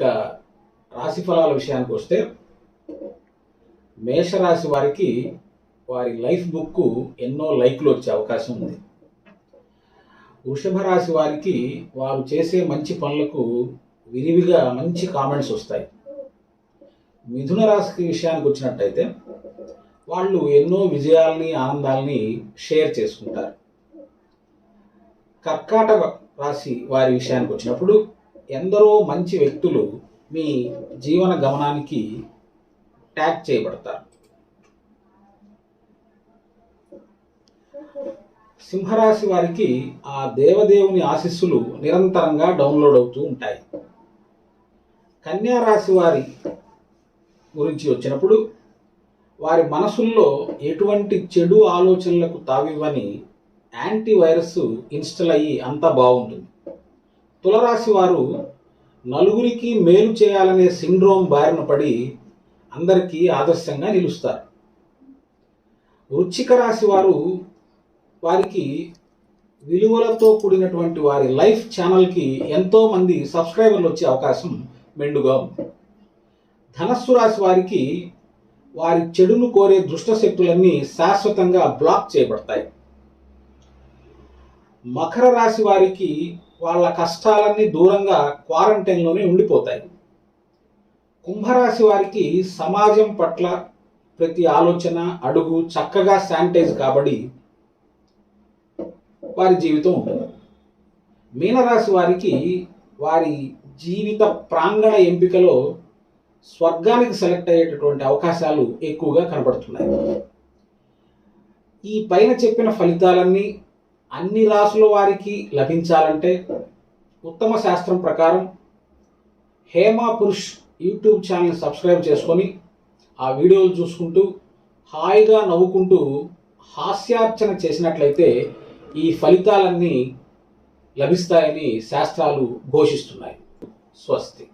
ఇక రాశి ఫలాల విషయానికి వస్తే మేషరాశి వారికి వారి లైఫ్ బుక్ ఎన్నో లైక్లు వచ్చే అవకాశం ఉంది. వృషభ రాశి వారికి వారు చేసే మంచి పనులకు విరివిగా మంచి కామెంట్స్ వస్తాయి. మిథున రాశి విషయానికి వచ్చినట్టయితే వాళ్ళు ఎన్నో విజయాల్ని ఆనందాల్ని షేర్ చేసుకుంటారు. కర్కాటక రాశి వారి విషయానికి వచ్చినప్పుడు ఎందరో మంచి వ్యక్తులు మీ జీవన గమనానికి ట్యాగ్ చేయబడతారు. సింహరాశి వారికి ఆ దేవదేవుని ఆశీస్సులు నిరంతరంగా డౌన్లోడ్ అవుతూ ఉంటాయి. కన్యా రాశి వారి గురించి వచ్చినప్పుడు వారి మనసుల్లో ఎటువంటి చెడు ఆలోచనలకు తావివ్వని యాంటీ వైరస్ ఇన్స్టాల్ అయ్యి అంతా బాగుంటుంది. తులరాశి వారు నలుగురికి మేలు చేయాలనే సిండ్రోమ్ బారిన పడి అందరికీ ఆదర్శంగా నిలుస్తారు. వృచ్చిక రాశి వారు వారికి విలువలతో కూడినటువంటి వారి లైఫ్ ఛానల్కి ఎంతోమంది సబ్స్క్రైబర్లు వచ్చే అవకాశం మెండుగా ఉంది. ధనస్సు రాశి వారికి వారి చెడును కోరే దుష్ట శక్తులన్నీ శాశ్వతంగా బ్లాక్ చేయబడతాయి. మకర రాశి వారికి వాళ్ళ కష్టాలన్నీ దూరంగా క్వారంటైన్లోనే ఉండిపోతాయి. కుంభరాశి వారికి సమాజం పట్ల ప్రతి ఆలోచన అడుగు చక్కగా శానిటైజ్ కాబడి వారి జీవితం ఉంటుంది. మీనరాశి వారికి వారి జీవిత ప్రాంగణ ఎంపికలో స్వర్గానికి సెలెక్ట్ అయ్యేటటువంటి అవకాశాలు ఎక్కువగా కనబడుతున్నాయి. ఈ పైన చెప్పిన ఫలితాలన్నీ అన్ని రాసుల వారికి లభించాలంటే ఉత్తమ శాస్త్రం ప్రకారం Hema Purush YouTube channel subscribe చేసుకొని ఆ వీడియోలు చూసుకుంటూ హాయిగా నవ్వుకుంటూ హాస్యార్చన చేసినట్లయితే ఈ ఫలితాలన్నీ లభిస్తాయని శాస్త్రాలు ఘోషిస్తున్నాయి. స్వస్తి.